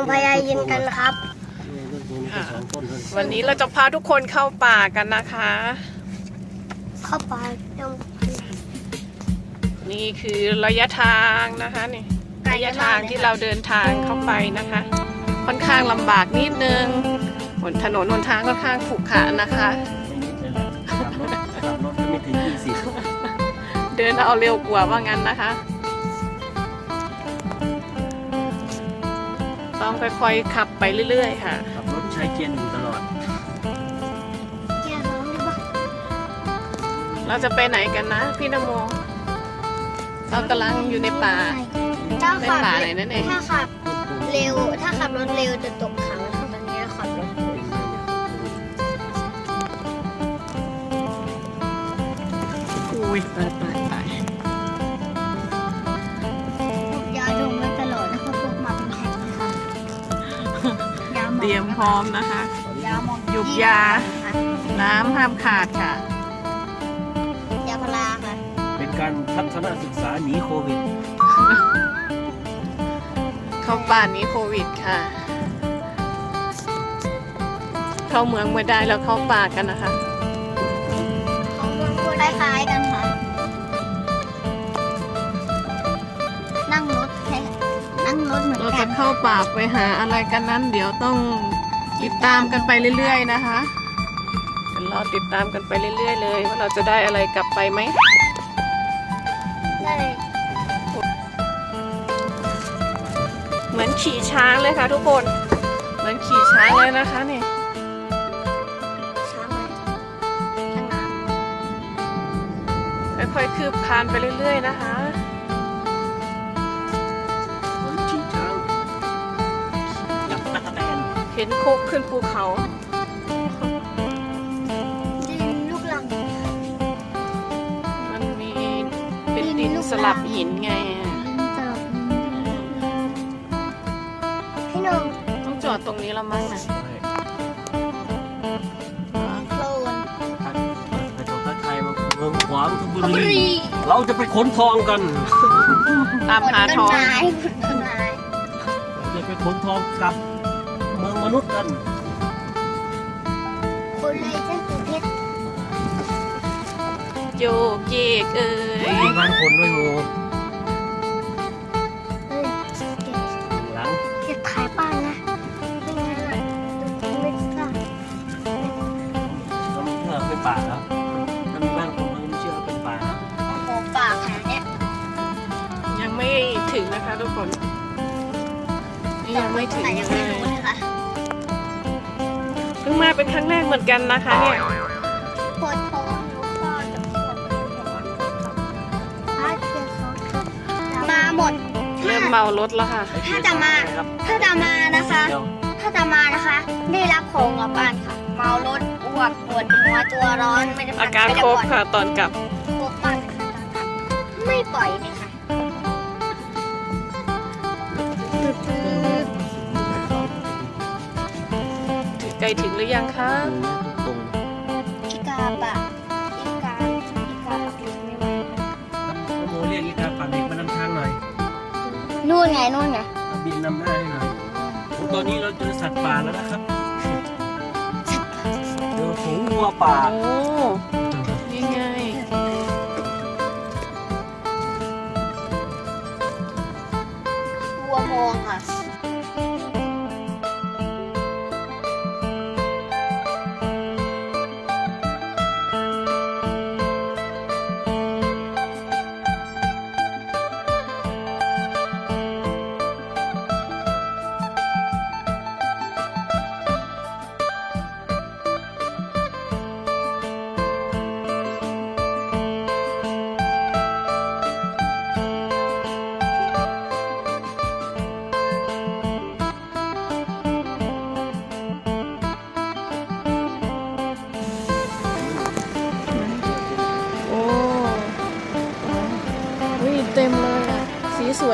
งพญายินกันครับ วันนี้เราจะพาทุกคนเข้าป่ากันนะคะ เข้าไปตรงนี่คือระยะทางนะคะนี่ระยะทางที่เราเดินทางเข้าไปนะคะ ค่อนข้างลำบากนิดนึงบนถนนบนทางค่อนข้างขรุขระนะคะขับรถขับรถไม่ถึงยี่สิบเดินเอาเร็วกว่าว่างั้นนะคะ ต้องค่อยๆขับไปเรื่อยๆค่ะ ขับรถใช้เกียร์หนึ่งตลอดแก้ร้องได้ปะเราจะไปไหนกันนะพี่นโม เรากำลังอยู่ในป่า ถ้าในขับป่าไหนนั่นเอง ถ้าขับเร็ว ถ้าขับรถเร็วจะตกเขาตอนนี้เราขับรถอุ้ยตายตาย พร้อมนะคะ ยาหมองหยุกยาน้ำห้ามขาดค่ะ ยาพาราค่ะเป็นการทัศนศึกษาหนีโควิด เข้าป่านี้โควิดค่ะ เข้าเมืองไม่ได้แล้วเข้าป่ากันนะคะคล้ายๆกันค่ะ นั่งรถแค่นั่งรถเหมือนเรากัจะนเข้าป่าไปหาอะไรกันนั้น เดี๋ยวต้อง ติดตามกันไปเรื่อย ๆ นะคะเดี๋ยวเราติดตามกันไปเรื่อย ๆ เลย ว่าเราจะได้อะไรกลับไปไหมได้เหมือนขี่ช้างเลยค่ะทุกคน เหมือนขี่ช้างเลยนะคะนี่ช้างเลยช้างน้ค่อยๆคืบคลานไปเรื่อย ๆ นะคะ เห็นโคกขึ้นภูเขาำดินลูกลังมันมีเป็นดินสลับหินไงพี่นงต้องจอดตรงนี้แล้วมั้งนะโคลนไปตรงทักไทยมาเมืองขวางทุบุบุรีรี เราจะไปขนทองกันตามหาทองต้นไม้ต้นไม้ เราจะไปขนทองกลับเมืองม นุษย์กัน คนเลยเจ้าคุณเพชรโยกเยกเอ้ยมีบ้านคนด้วยโมเฮ้ยเก็บหลังเก็บขายบ้านนะไม่งั้นอะไม่กล้าเขาไม่เชื่อเป็นป่าแล้วถ้ามีบ้านคนเขาไม่เชื่อว่าเป็นป่าแล้วโอ้โหปากขนาดเนี้ยยังไม่ถึงนะคะทุกคนนี่ยังไม่ถึงแต่ยังไม่รู้เลยนะคะ เป็นครั้งแรกเหมือนกันนะคะเนี่ยปวดท้องหนูก็จะปวดท้องพาเจอเขามาหมดเริ่มเมารถแล้วค่ะ ถ้าจะมา ถ้าจะมานะคะ ถ้าจะมานะคะ ได้รับของกลับบ้านค่ะ เมารถอ้วกปวดหัวตัวร้อนไม่ได้อาการครบค่ะตอนกลับครบบ้านเลยค่ะตอนกลับไม่ปล่อยเลยค่ะ ถึงใจถึงหรือยังคะตรงอีกาปะอีกาอีกาปักลิงไม่ไหวน้องโมเรียกอีกาปากเด็กมานำทางหน่อยนู่นไงนู่นไงเอาบินนำหน้าให้หน่อยตอนนี้เราเจอสัตว์ป่าแล้วนะครับเจอฝูงวัวป่าโอ้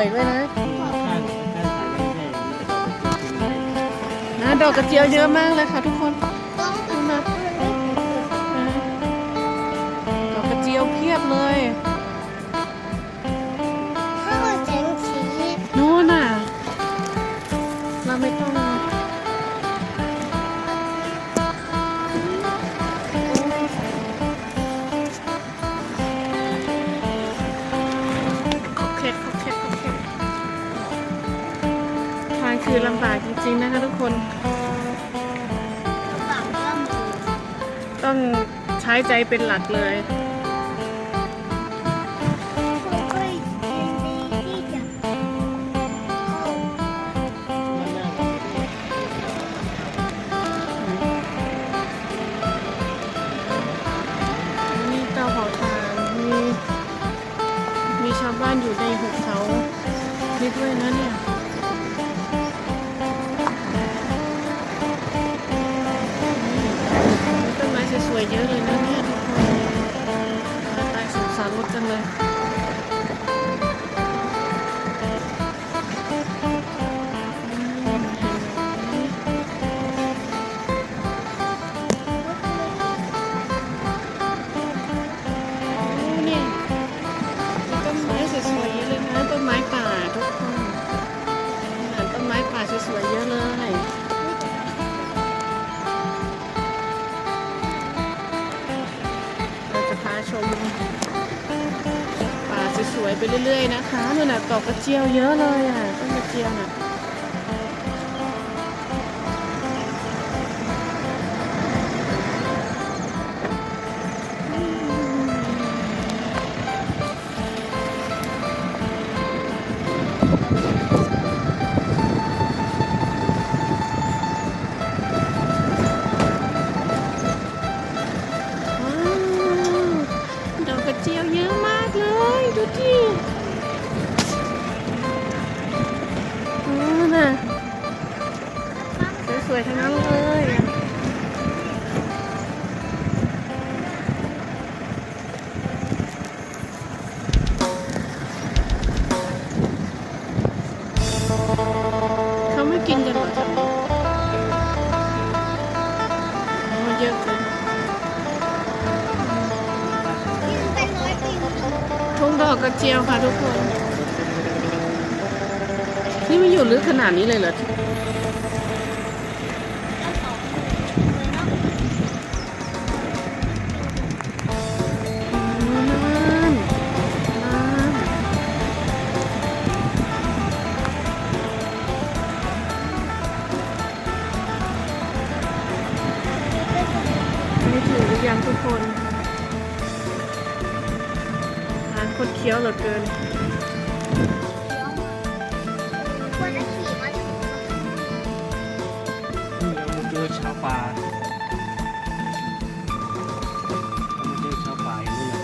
วยด้วยนะนะดอกกระเจียวเยอะมากเลยค่ะทุกคนดอกกระเจียวเพียบเลย คือลำบากจริงๆนะคะทุกคน ต้องใช้ใจเป็นหลักเลยนี่เข้ามีเตาเผาถ่าน มีมีชาวบ้านอยู่ในหุบเขานี่ด้วยนะเนี่ย วยเยอะเลยนะเนี่ยทุกคนตายสงสารรถจังเลย ดอกกระเจียวเยอะเลยอะต้นกระเจียวเนี่ย วยๆทั้งนั้นเลยเขาไม่กินกันเหรอจ๊ะเยอะเลยยืนทุ่งดอกกระเจียวค่ะทุกคน นี่มันอยู่ลึกขนาดนี้เลยเหรอ ยังทุกคนทางคดเคี้ยวเหลือเกิน ควรจะขี่มาถึงเราเจอชาวป่าเราเจอชาวป่าอยู่นี่นะ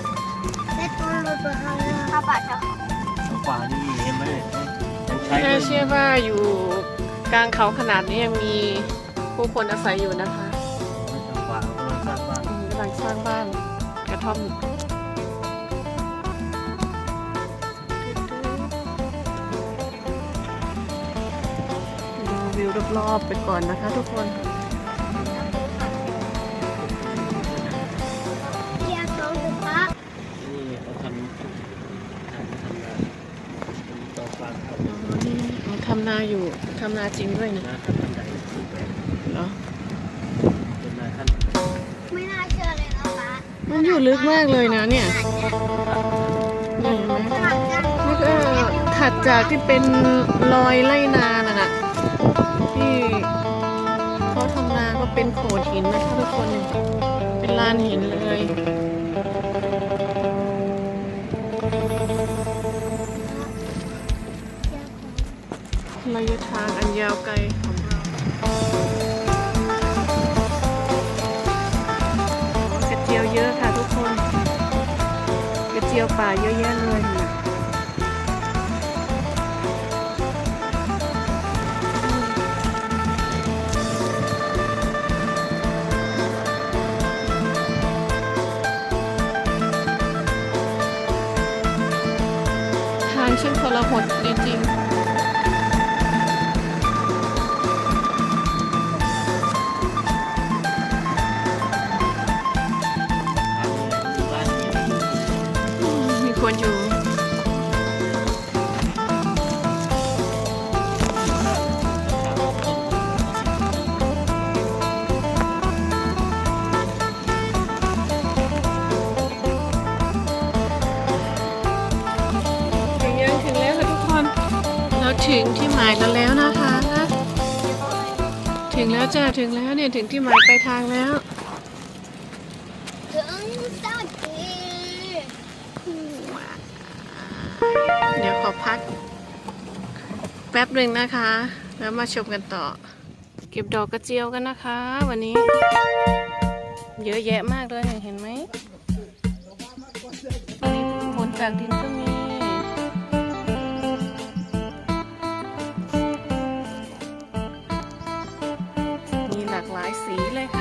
และต้นรถไปข้างหน้าข้าป่าชาวชาวป่านี่เห็นไหมยังใช้ไม่น่าเชื่อว่าอยู่กลางเขาขนาดนี้ยังมีผู้คนอาศัยอยู่นะคะ ลังสร้างบ้านกระท่อมดูวิวรอบๆไปก่อนนะคะทุกคนเรียกน้องคือพระนี่เขาทำทำทำนาเป็นต่อฟางเขาอ๋อนี่อ๋อทำนาอยู่ทำนาจริงด้วยนะนะขั้นบันไดสูงแบบเหรอ มันอยู่ลึกมากเลยนะเนี่ยนี่เห็นไหมห่างกันนี่ก็ถัดจากที่เป็นรอยไล่นาน่ะนะที่เขาทำนาก็เป็นโขดหินนะคะทุกคน เป็นลานหินเลยา ถึงยังถึงแล้วค่ะทุกคนเราถึงที่หมายเราแล้วนะคะ ถึงแล้วจ้าถึงแล้วเนี่ยถึงที่หมายปลายทางแล้ว ถึงสักทีเดี๋ยวขอพัก แป๊บหนึ่งนะคะ แล้วมาชมกันต่อ เก็บดอกกระเจียวกันนะคะ วันนี้ เยอะแยะมากเลยเห็นไหมมีผลจากดินก็มีมีายสีเลยค่ะ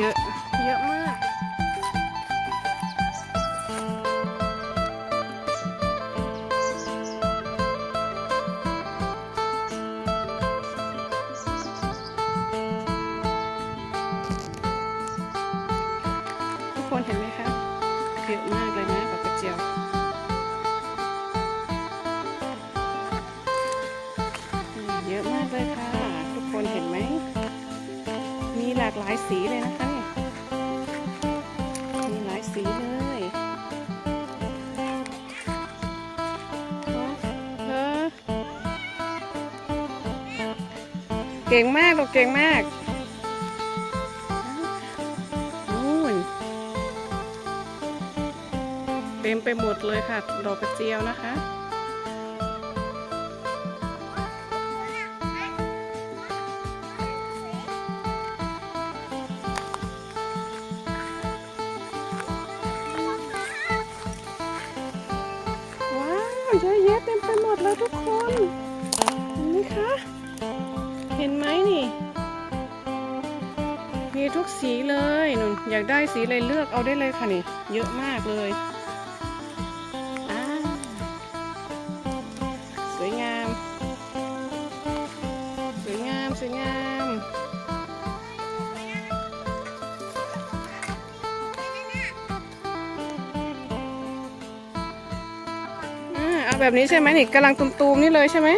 เยอะ เยอะมากทุกคนเห็นไหมคะ เยอะมากเลยนะดอกกระเจียว เยอะมากเลยค่ะ ทุกคนเห็นไหม มีหลากหลายสีเลยนะคะ เก่งมากลูกเก่งมากนู่นเต็มไปหมดเลยค่ะ ดอกกระเจียวนะคะว้าวเยอะแยะเต็มไปหมดเลยทุกคนเห็นไหมคะ นไหมนี่ มีทุกสีเลยนุ่นอยากได้สีอะไรเลือกเอาได้เลยค่ะนี่ เยอะมากเลยสวยงาม สวยงาม สวยงาม อ่าเอาแบบนี้ใช่ไหมนี่กำลังตุมๆนี่เลยใช่ไหม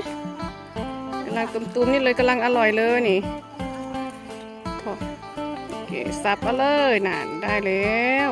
กำลังตุมๆนี่เลยกำลังอร่อยเลยนี่โอเคสับเอาเลยนั่นได้แล้ว